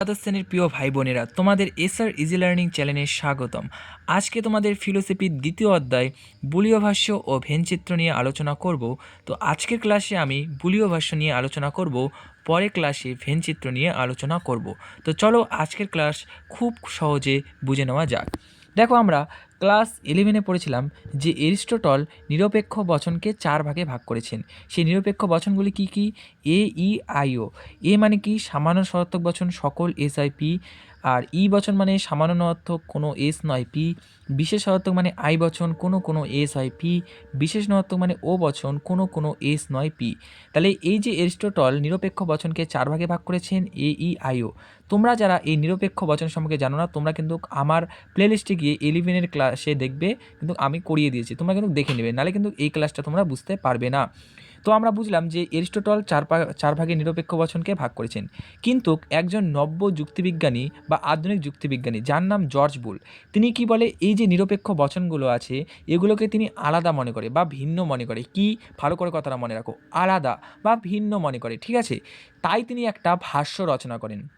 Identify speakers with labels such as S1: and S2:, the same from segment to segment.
S1: দ্বাদশ শ্রেণির প্রিয় ভাই বোনেরা তোমাদের এসআর ইজি লার্নিং চ্যানেলে স্বাগতম। আজকে তোমাদের ফিলোসফির দ্বিতীয় অধ্যায় বুলীয় ভাষ্য ও ভেনচিত্র নিয়ে আলোচনা করব। তো আজকের ক্লাসে আমি বুলীয় ভাষ্য নিয়ে আলোচনা করব, পরের ক্লাসে ভেনচিত্র নিয়ে আলোচনা করব। তো চলো আজকের ক্লাস খুব সহজে বুঝে নেওয়া যাক। দেখো আমরা ক্লাস ইলেভেনে পড়েছিলাম যে এরিস্টোটল নিরপেক্ষ বচনকে চার ভাগে ভাগ করেছেন। সেই নিরপেক্ষ বচনগুলি কি কি? এ ই আইও এ মানে কি? সামান্য সদর্থক বচন, সকল এস আই পি আর ই বচন মানে সামান্য অর্থক কোনো এস নয়, পি। বিশেষ মানে আই বচন, কোনো কোনো এস হয়, পি। বিশেষ মানে ও বচন, কোনো কোনো এস নয়, পি। তাহলে এই যে এরিস্টোটল নিরপেক্ষ বচনকে চার ভাগে ভাগ করেছেন, এ, ই, আই, ও। তোমরা যারা এই নিরপেক্ষ বচন সম্পর্কে জানো না, তোমরা কিন্তু আমার প্লেলিস্টে গিয়ে ইলেভেনের ক্লাসে দেখবে, কিন্তু আমি করিয়ে দিয়েছি। তোমরা কিন্তু দেখে নেবে, নাহলে কিন্তু এই ক্লাসটা তোমরা বুঝতে পারবে না। তো আমরা বুঝলাম যে এরিস্টোটল চার চার ভাগে নিরপেক্ষ বচনকে ভাগ করেছেন। কিন্তু একজন নব্য যুক্তিবিজ্ঞানী বা আধুনিক যুক্তিবিজ্ঞানী, যার নাম জর্জ বুল, তিনি কি বলে এই যে নিরপেক্ষ বচনগুলো আছে, এগুলোকে তিনি আলাদা মনে করে বা ভিন্ন মনে করে? কি? ভালো করে কথাটা মনে রাখো। আলাদা বা ভিন্ন মনে করে, ঠিক আছে? তাই তিনি একটা ভাষ্য রচনা করেন।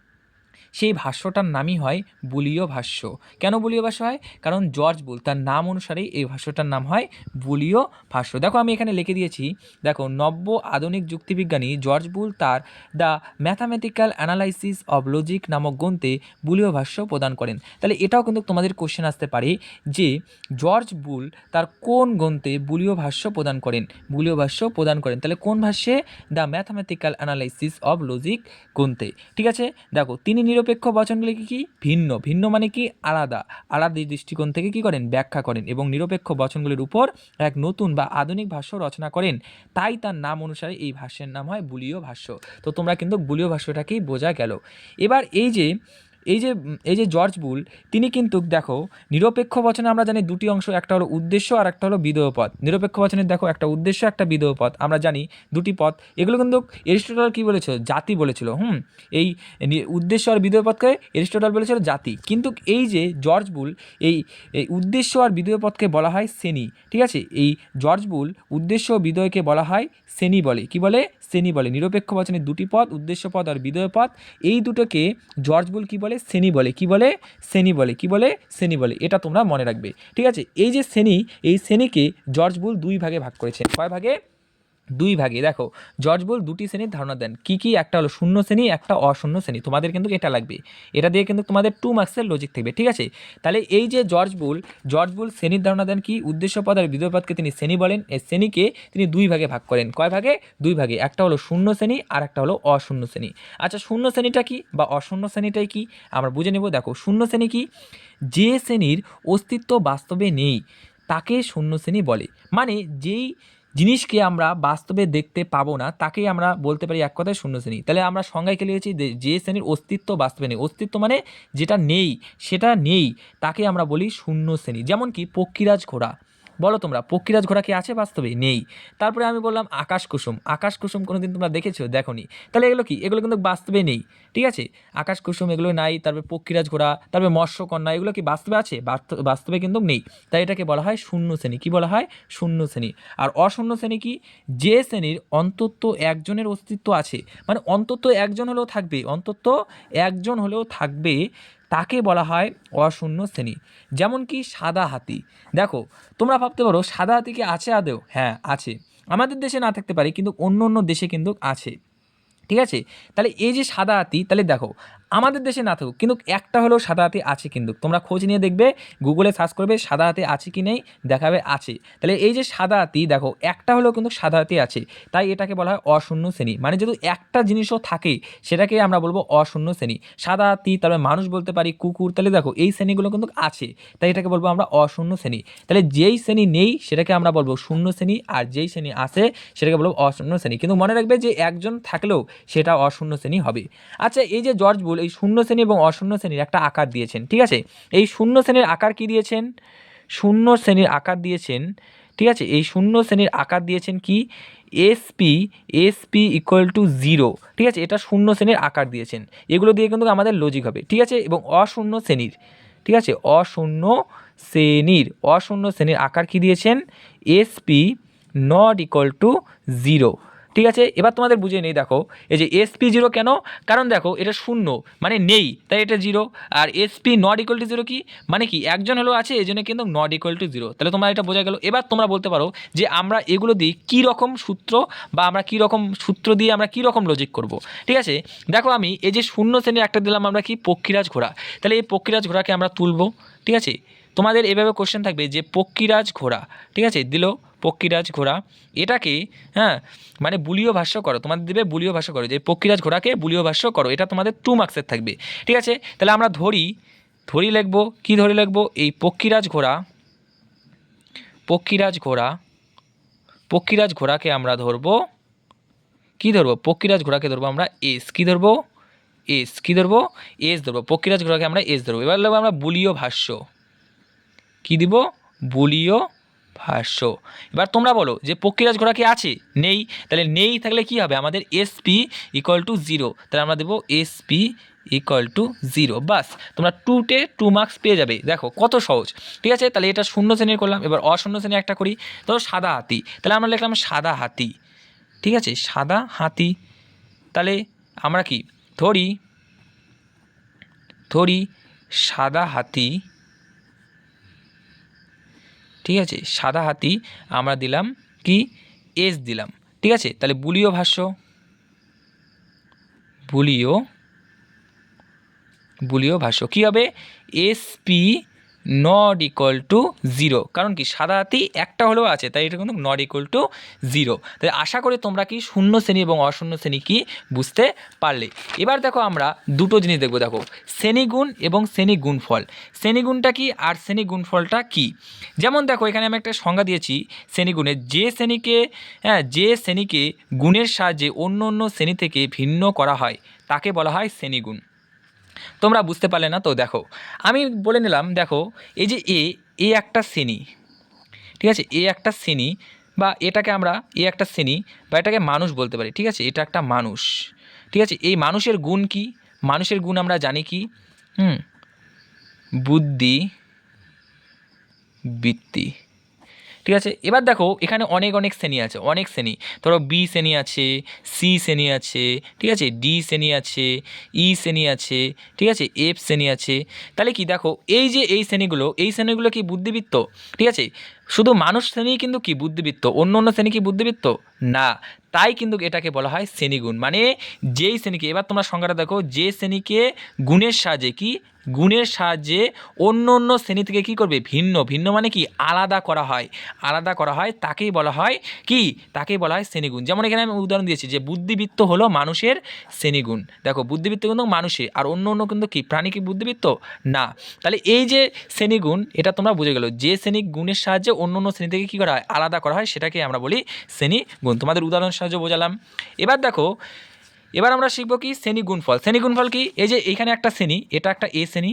S1: সেই ভাষ্যটার নামই হয় বুলীয় ভাষ্য। কেন বুলীয় ভাষ্য হয়? কারণ জর্জ বুল, তার নাম অনুসারেই এই ভাষ্যটার নাম হয় বুলীয় ভাষ্য। দেখো, আমি এখানে লিখে দিয়েছি, দেখো, নব্য আধুনিক যুক্তিবিজ্ঞানী জর্জ বুল তার the mathematical analysis of logic নামক গ্রন্থে বুলীয় ভাষ্য প্রদান করেন। তাহলে এটাও কিন্তু তোমাদের কোশ্চেন আসতে পারে যে জর্জ বুল তার কোন গ্রন্থে বুলীয় ভাষ্য প্রদান করেন? বুলীয় ভাষ্য প্রদান করেন। তাহলে কোন ভাষ্যে? The mathematical analysis of logic গ্রন্থে। ঠিক আছে? দেখো, তিনি নিরপেক্ষ বচনগুলি কি কি? ভিন্ন। ভিন্ন মানে কি? আলাদা। আলাদা দৃষ্টিকোণ থেকে কি করেন? ব্যাখ্যা করেন এবং নিরপেক্ষ বচনগুলির উপর এক নতুন বা আধুনিক ভাষ্য রচনা করেন। তাই তার নাম অনুসারে এই ভাষ্যের নাম হয় বুলীয় ভাষ্য। তো তোমরা কিন্তু বুলীয় ভাষ্যটাকেই বোঝা গেল। এবার এই যে এই যে এই যে জর্জ বুল, তিনি কিন্তু, দেখো, নিরপেক্ষ বচনে আমরা জানি দুটি অংশ, একটা হলো উদ্দেশ্য আর একটা হলো বিধেয় পথ। নিরপেক্ষ বচনের দেখো, একটা উদ্দেশ্য, একটা বিধেয় পথ, আমরা জানি দুটি পথ। এগুলো কিন্তু এরিস্টোটল কি বলেছিল? জাতি বলেছিল, হুম? এই উদ্দেশ্য আর বিধেয় পথকে এরিস্টোটল বলেছিল জাতি। কিন্তু এই যে জর্জ বুল, এই উদ্দেশ্য আর বিধেয় পদকে বলা হয় শ্রেণি ঠিক আছে? এই জর্জ বুল উদ্দেশ্য ও বিধেয়কে বলা হয় শ্রেণি বলে। কি বলে? শ্রেণি বলে। নিরপেক্ষ বচনে দুটি পদ, উদ্দেশ্য পদ আর বিধেয় পদ। এই দুটোকে জর্জ বুল কি বলে? শ্রেণি বলে। কি বলে? শ্রেণি বলে। কি বলে? শ্রেণি বলে। এটা তোমরা মনে রাখবে। ঠিক আছে? এই যে শ্রেণি, এই শ্রেণীকে জর্জ বুল দুই ভাগে ভাগ করেছে। কয় ভাগে? দুই ভাগে। দেখো জর্জ বুল দুটি শ্রেণির ধারণা দেন। কি কি? একটা হলো শূন্য শ্রেণি, একটা অশূন্য শ্রেণি। তোমাদের কিন্তু এটা লাগবে। এটা দিয়ে কিন্তু তোমাদের টু মার্কসের লজিক থাকবে, ঠিক আছে? তাহলে এই যে জর্জ বুল জর্জ বুল শ্রেণির ধারণা দেন কি? উদ্দেশ্য পদ আর বিধেয় পদকে তিনি শ্রেণি বলেন। এই শ্রেণীকে তিনি দুই ভাগে ভাগ করেন। কয় ভাগে? দুই ভাগে। একটা হলো শূন্য শ্রেণি আর একটা হলো অশূন্য শ্রেণি। আচ্ছা শূন্য শ্রেণীটা কি বা অশূন্য শ্রেণীটাই কি? আমরা বুঝে নেব। দেখো, শূন্য শ্রেণি কি? যে শ্রেণির অস্তিত্ব বাস্তবে নেই, তাকে শূন্য শ্রেণি বলে। মানে যেই জিনিসকে আমরা বাস্তবে দেখতে পাবো না, তাকেই আমরা বলতে পারি এক কথায় শূন্য শ্রেণি। তাহলে আমরা সংজ্ঞায় খেলে গেছি যে- শ্রেণির অস্তিত্ব বাস্তবে নেই। অস্তিত্ব মানে যেটা নেই, সেটা নেই, তাকে আমরা বলি শূন্য শ্রেণি। যেমন কি পক্ষীরাজ ঘোড়া। বলো তোমরা, পক্ষীরাজ ঘোড়া কি আছে বাস্তবে? নেই। তারপরে আমি বললাম, আকাশ কুসুম। আকাশ কুসুম কোনোদিন তোমরা দেখেছ? দেখো নি তাহলে এগুলো কি? এগুলো কিন্তু বাস্তবে নেই, ঠিক আছে? আকাশ কুসুম এগুলো নাই, তারপরে পক্ষীরাজ ঘোড়া, তারপরে মৎস্যকন্যা, এগুলো কি বাস্তবে আছে? বাস্তবে কিন্তু নেই। তাই এটাকে বলা হয় শূন্য শ্রেণি। কি বলা হয়? শূন্য শ্রেণি। আর অশূন্য শ্রেণি কি? যে শ্রেণির অন্তত একজনের অস্তিত্ব আছে। মানে অন্তত একজন হলেও থাকবে, অন্তত একজন হলেও থাকবে তাকে বলা হয় অশূন্য শ্রেণি যেমন কি সাদা হাতি। দেখো, তোমরা ভাবতে পারো, সাদা হাতি কি আছে আদেও হ্যাঁ আছে। আমাদের দেশে না থাকতে পারে, কিন্তু অন্য অন্য দেশে কিন্তু আছে। ঠিক আছে? তাহলে এই যে সাদা হাতি, তাহলে দেখো আমাদের দেশে না থাকুক, কিন্তু একটা হলেও সাদা হাতি আছে কিন্তু। তোমরা খোঁজ নিয়ে দেখবে গুগলে সার্চ করবে, সাদা হাতি আছে কি নেই, দেখাবে আছে। তাহলে এই যে সাদা হাতি, দেখো, একটা হলেও কিন্তু সাদা হাতি আছে। তাই এটাকে বলা হয় অশূন্য শ্রেণি। মানে যেহেতু একটা জিনিসও থাকে, সেটাকে আমরা বলব অশূন্য শ্রেণি। সাদা হাতি তারপরে মানুষ বলতে পারি, কুকুর, তাহলে দেখো, এই শ্রেণীগুলো কিন্তু আছে। তাই এটাকে বলব আমরা অশূন্য শ্রেণি। তাহলে যেই শ্রেণি নেই, সেটাকে আমরা বলব শূন্য শ্রেণি, আর যেই শ্রেণি আছে, সেটাকে বলব অশূন্য শ্রেণি। কিন্তু মনে রাখবে যে একজন থাকলেও সেটা অশূন্য শ্রেণি হবে। আচ্ছা এই যে জর্জ বুল এই শূন্য শ্রেণি এবং অশূন্য শ্রেণির একটা আকার দিয়েছেন, ঠিক আছে? এই শূন্য শ্রেণির আকার কি দিয়েছেন? শূন্য শ্রেণির আকার দিয়েছেন, ঠিক আছে? এই শূন্য শ্রেণির আকার দিয়েছেন কি? S P S P equal to zero ঠিক আছে? এটা শূন্য শ্রেণির আকার দিয়েছেন। এগুলো দিয়ে কিন্তু আমাদের লজিক হবে, ঠিক আছে? এবং অশূন্য শ্রেণির, ঠিক আছে? অশূন্য শ্রেণির অশূন্য শ্রেণির আকার কি দিয়েছেন? S P not equal to zero ঠিক আছে? এবার তোমাদের বুঝে নেই, দেখো। এই যে এসপি জিরো কেন? কারণ দেখো, এটা শূন্য মানে নেই, তাই এটা zero R S P not equal to zero কি? মানে কি, একজন হলো আছে, এই জন্য কিন্তু নট ইকুয়াল টু জিরো তাহলে তোমরা এটা বোঝা গেল। এবার তোমরা বলতে পারো যে আমরা এগুলো দিয়ে কী রকম সূত্র বা আমরা কী রকম সূত্র দিয়ে আমরা কী রকম লজিক করব। ঠিক আছে? দেখো আমি এই যে শূন্য শ্রেণির একটা দিলাম আমরা কি? পক্ষীরাজ ঘোড়া। তাহলে এই পক্ষীরাজ ঘোড়াকে আমরা তুলবো। ঠিক আছে? তোমাদের এভাবে কোশ্চেন থাকবে যে পক্ষীরাজ ঘোড়া, ঠিক আছে? দিল পক্ষীরাজ ঘোড়া। এটাকে হ্যাঁ মানে বুলীয় ভাষ্য করো, তোমাদের দেবে বুলীয় ভাষ্য করো যে পক্ষীরাজ ঘোড়াকে বুলীয় ভাষ্য করো, এটা তোমাদের টু মার্কসের থাকবে, ঠিক আছে? তাহলে আমরা ধরি ধরি লিখব, কী ধরি লিখব? এই পক্ষীরাজ ঘোড়া পক্ষীরাজ ঘোড়া, পক্ষীরাজ ঘোড়াকে আমরা ধরবো, কী ধরবো? পক্ষীরাজ ঘোড়াকে ধরবো আমরা এস কী ধরবো? এস কী ধরবো? এস ধরবো। পক্ষীরাজ ঘোড়াকে আমরা এস ধরবো। এবার লাগবো আমরা বুলীয় ভাষ্য। কী দিব? বুলীয় ভাষ্য। এবার তোমরা বলো যে পক্ষীরাজ ঘোড়া কি আছে? নেই। তাহলে নেই থাকলে কি হবে? আমাদের এসপি ইকুয়াল টু জিরো তাহলে আমরা দেবো S P equal to zero বাস, তোমরা টুতে টু মার্কস পেয়ে যাবে। দেখো, কত সহজ। ঠিক আছে? তাহলে এটা শূন্য শ্রেণির করলাম। এবার অশূন্য শ্রেণি একটা করি। ধরো সাদা হাতি। তাহলে আমরা লিখলাম সাদা হাতি। ঠিক আছে? সাদা হাতি। তাহলে আমরা কি? ধরি ধরি সাদা হাতি। ঠিক আছে? সাদা হাতি আমরা দিলাম কি? এস দিলাম। ঠিক আছে? তাহলে বুলীয় ভাষ্য। বুলীয় বুলীয় ভাষ্য। কী হবে? S P not equal to zero কারণ কি, সাদা হাতি একটা হলেও আছে, তাই এটা কিন্তু নট ইকুয়াল টু জিরো তাই আশা করি তোমরা কি শূন্য শ্রেণি এবং অশূন্য শ্রেণি কি বুঝতে পারলে। এবার দেখো আমরা দুটো জিনিস দেখব, দেখো। শ্রেণীগুণ এবং শ্রেণি গুণফল। শ্রেণীগুণটা কি আর শ্রেণি গুণফলটা কি? যেমন দেখো, এখানে আমি একটা সংজ্ঞা দিয়েছি শ্রেণীগুণের যে শ্রেণীকে হ্যাঁ যে শ্রেণীকে গুণের সাহায্যে অন্য অন্য শ্রেণি থেকে ভিন্ন করা হয়, তাকে বলা হয় শ্রেণীগুণ তোমরা বুঝতে পারলে না, তো দেখো। আমি বলে নিলাম, দেখো, এই যে এ এ একটা শ্রেণি, ঠিক আছে? এ একটা শ্রেণি বা এটাকে আমরা এ একটা শ্রেণি বা এটাকে মানুষ বলতে পারি, ঠিক আছে? এটা একটা মানুষ, ঠিক আছে? এই মানুষের গুণ কি? মানুষের গুণ আমরা জানি কি? হুম, বুদ্ধি, বৃত্তি। ঠিক আছে? এবার দেখো, এখানে অনেক অনেক শ্রেণি আছে। অনেক শ্রেণি। ধরো বি শ্রেণি আছে সি শ্রেণি আছে, ঠিক আছে? ডি শ্রেণি আছে ই শ্রেণি আছে, ঠিক আছে? এফ শ্রেণি আছে। তাহলে কি দেখো, এই যে এই শ্রেণীগুলো এই শ্রেণীগুলো কি বুদ্ধিবৃত্ত? ঠিক আছে? শুধু মানুষ শ্রেণি কিন্তু কি বুদ্ধিবৃত্ত? অন্য অন্য শ্রেণি কি বুদ্ধিবৃত্ত? না। তাই কিন্তু এটাকে বলা হয় শ্রেণীগুণ। মানে যেই শ্রেণীকে, এবার তোমরা সংজ্ঞাটা দেখো, যে শ্রেণীকে গুণের সাহায্যে কি? গুণের সাহায্যে অন্য অন্য শ্রেণি থেকে কি করবে? ভিন্ন। ভিন্ন মানে কি? আলাদা করা হয়। আলাদা করা হয়, তাকেই বলা হয় কি? তাকেই বলা হয় শ্রেণীগুণ। যেমন এখানে আমি উদাহরণ দিয়েছি যে বুদ্ধিবৃত্ত হলো মানুষের শ্রেণীগুণ। দেখো, বুদ্ধিবৃত্ত কিন্তু মানুষের আর অন্য অন্য কিন্তু কি? প্রাণী কি বুদ্ধিবৃত্ত? না। তাহলে এই যে শ্রেণীগুণ, এটা তোমরা বুঝে গেলো। যে শ্রেণি গুণের সাহায্যে অন্য অন্য শ্রেণি থেকে কী করা হয়? আলাদা করা হয় সেটাকে আমরা বলি শ্রেণীগুণ। তোমাদের উদাহরণ সাহায্যে বোঝালাম। এবার দেখো, এবার আমরা শিখব কি শ্রেণি গুণফল। শ্রেণি গুণফল কি? এই যে এইখানে একটা শ্রেণি, এটা একটা এ শ্রেণি,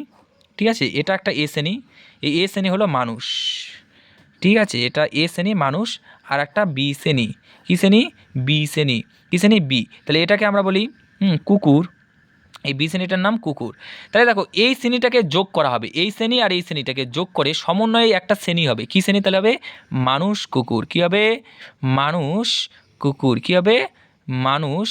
S1: ঠিক আছে? এটা একটা এ শ্রেণি, এই এ শ্রেণি হলো মানুষ। ঠিক আছে? এটা এ শ্রেণি, মানুষ, আর একটা বি শ্রেণি। কী শ্রেণি? বি শ্রেণি। কী শ্রেণি? বি। তাহলে এটাকে আমরা বলি, হুম, কুকুর। এই বি শ্রেণীটার নাম কুকুর। তাহলে দেখো, এই শ্রেণীটাকে যোগ করা হবে। এই শ্রেণি আর এই শ্রেণীটাকে যোগ করে সমন্বয়ে একটা শ্রেণি হবে। কী শ্রেণি তাহলে হবে? মানুষ কুকুর। কী হবে? মানুষ কুকুর। কী হবে? মানুষ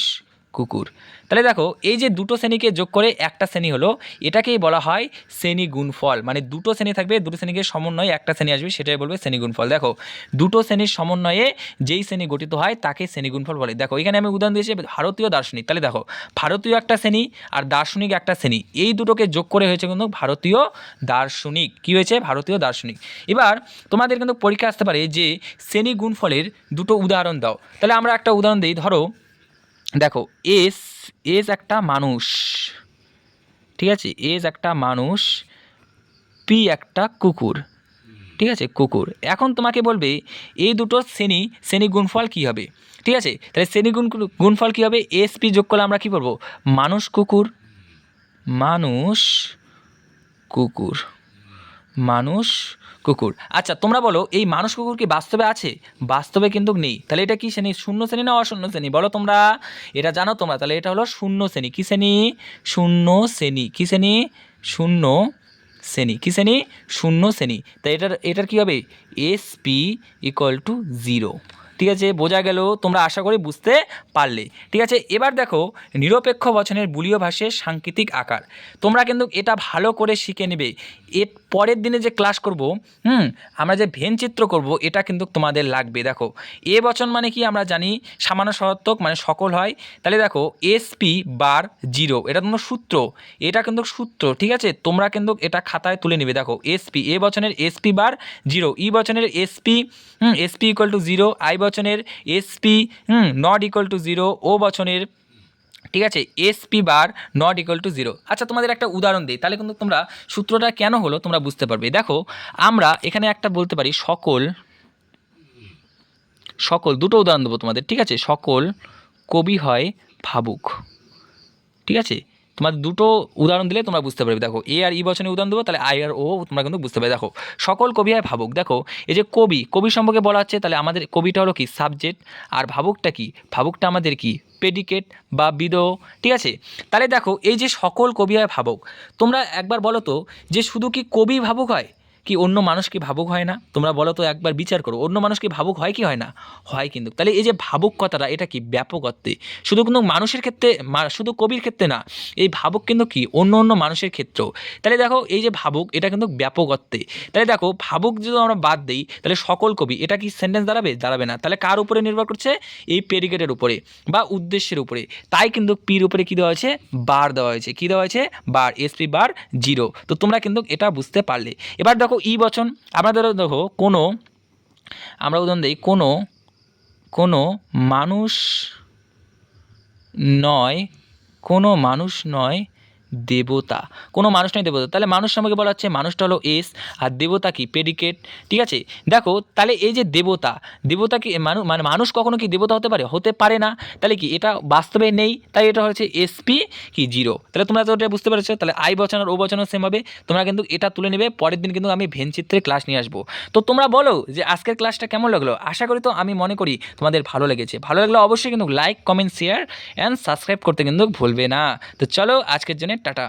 S1: কুকুর। তাহলে দেখো, এই যে দুটো শ্রেণীকে যোগ করে একটা শ্রেণি হলো, এটাকেই বলা হয় শ্রেণি গুণফল। মানে দুটো শ্রেণি থাকবে, দুটো শ্রেণীকে সমন্বয়ে একটা শ্রেণি আসবে, সেটাই বলবে শ্রেণি গুণফল। দেখো, দুটো শ্রেণির সমন্বয়ে যেই শ্রেণি গঠিত হয়, তাকে শ্রেণি গুণফল বলে। দেখো, এখানে আমি উদাহরণ দিয়েছি, ভারতীয় দার্শনিক। তাহলে দেখো, ভারতীয় একটা শ্রেণি আর দার্শনিক একটা শ্রেণি। এই দুটোকে যোগ করে হয়েছে কিন্তু ভারতীয় দার্শনিক। কি হয়েছে? ভারতীয় দার্শনিক। এবার তোমাদের কিন্তু পরীক্ষা আসতে পারে যে শ্রেণি গুণফলের দুটো উদাহরণ দাও। তাহলে আমরা একটা উদাহরণ দিই, ধরো দেখো, এস এস একটা মানুষ, ঠিক আছে? এস একটা মানুষ, পি একটা কুকুর, ঠিক আছে? কুকুর। এখন তোমাকে বলবে, এই দুটো শ্রেণি শ্রেণি গুণফল কী হবে? ঠিক আছে? তাহলে শ্রেণি গুণ, গুণফল কী হবে? এস, পি যোগ করলে আমরা কী করব মানুষ কুকুর মানুষ কুকুর। মানুষ কুকুর। আচ্ছা তোমরা বলো, এই মানুষ কুকুর কি বাস্তবে আছে? বাস্তবে কিন্তু নেই। তাহলে এটা কি শ্রেণি? শূন্য শ্রেণি না অশূন্য শ্রেণি? বলো তোমরা। এটা জানো তোমরা। তাহলে এটা হলো শূন্য শ্রেণি। কী শ্রেণি? শূন্য শ্রেণি। কী শ্রেণি? শূন্য শ্রেণি। কী শ্রেণি? শূন্য শ্রেণি। তাই এটার এটার কী হবে? S P equal to zero ঠিক আছে, বোঝা গেল, তোমরা আশা করি বুঝতে পারলে। ঠিক আছে, এবার দেখো, নিরপেক্ষ বচনের বুলীয় ভাষের সাংকেতিক আকার। তোমরা কিন্তু এটা ভালো করে শিখে নেবে। এর পরের দিনে যে ক্লাস করব, হুম, আমরা যে ভেন চিত্র করব, এটা কিন্তু তোমাদের লাগবে, দেখো। এ বচন মানে কি আমরা জানি, সামান্য সহার্থক মানে সকল হয়। তাহলে দেখো এসপি বার জিরো এটা কিন্তু সূত্র। এটা কিন্তু সূত্র, ঠিক আছে? তোমরা কিন্তু এটা খাতায় তুলে নেবে, দেখো এসপি এ বচনের SP bar zero E বচনের S P hmm S P equal to zero I বচনের S P hmm not equal to zero O বচনের, ঠিক আছে S P bar not equal to zero আচ্ছা তোমাদের একটা উদাহরণ দিই, তাহলে কিন্তু তোমরা সূত্রটা কেন হলো তোমরা বুঝতে পারবে। দেখো, আমরা এখানে একটা বলতে পারি, সকল সকল, দুটো উদাহরণ দেবো তোমাদের, ঠিক আছে? সকল কবি হয় ভাবুক, ঠিক আছে? তোমাদের দুটো উদাহরণ দিলে তোমরা বুঝতে পারবে। দেখো, এ আর ই বচনে উদাহরণ দেবো, তাহলে আই আর ও তোমরা কিন্তু বুঝতে পারবে। দেখো, সকল কবি আর ভাবুক। দেখো, এই যে কবি কবি সম্পর্কে বলা হচ্ছে, তাহলে আমাদের কবিটা হলো কি? সাবজেক্ট আর ভাবুকটা কি? ভাবুকটা আমাদের কি? পেডিকেট বা বিদো ঠিক আছে? তাহলে দেখো, এই যে সকল কবি আর ভাবুক, তোমরা একবার বলো তো, যে শুধু কি কবি ভাবুক হয়? কি অন্য মানুষ কি ভাবুক হয় না? তোমরা বলো তো একবার বিচার করো, অন্য মানুষ কি ভাবুক হয় কি হয় না? হয় কিন্তু। তাহলে এই যে ভাবুক কথাটা এটা কি ব্যাপক অর্থে শুধু কিন্তু মানুষের ক্ষেত্রে শুধু কবির ক্ষেত্রে না, এই ভাবুক কিন্তু কি? অন্য অন্য মানুষের ক্ষেত্রেও। তাহলে দেখো, এই যে ভাবুক, এটা কিন্তু ব্যাপক অর্থে তাহলে দেখো, ভাবুক যদি আমরা বাদ দিই, তাহলে সকল কবি, এটা কি সেন্টেন্স দাঁড়াবে? দাঁড়াবে না। তাহলে কার উপরে নির্ভর করছে? এই পেরিকেটের উপরে বা উদ্দেশ্যের উপরে। তাই কিন্তু পির উপরে কী দেওয়া হয়েছে? বার দেওয়া হয়েছে। কী দেওয়া হয়েছে? বার এসপি বার জিরো তো তোমরা কিন্তু এটা বুঝতে পারলে। এবার দেখো ই বচন আপনাদের দেখো কোনো, আমরা উদাহরণ দিই, কোনো কোনো মানুষ নয়, কোনো মানুষ নয় দেবতা। কোনো মানুষ নয় দেবতা। তাহলে মানুষ সম্পর্কে বলা হচ্ছে মানুষটা হলো এস, আর দেবতা কি? পেডিকেট ঠিক আছে? দেখো, তাহলে এই যে দেবতা দেবতা কি মানুষ মানে মানুষ কখনো কি দেবতা হতে পারে? হতে পারে না। তাহলে কি এটা বাস্তবে নেই? তাই এটা হচ্ছে এসপি কি? জিরো তাহলে তোমরা তো বুঝতে পেরেছ, তাহলে আই বচন আর ও বচনও সেম হবে। তোমরা কিন্তু এটা তুলে নেবে, পরের দিন কিন্তু আমি ভেন চিত্রে ক্লাস নিয়ে আসব। তো তোমরা বলো যে আজকের ক্লাসটা কেমন লাগল? আশা করি তো আমি মনে করি তোমাদের ভালো লেগেছে। ভালো লাগলে অবশ্যই কিন্তু like comment share and subscribe করতে কিন্তু ভুলবে না। তো চলো আজকের জন্য টাটা।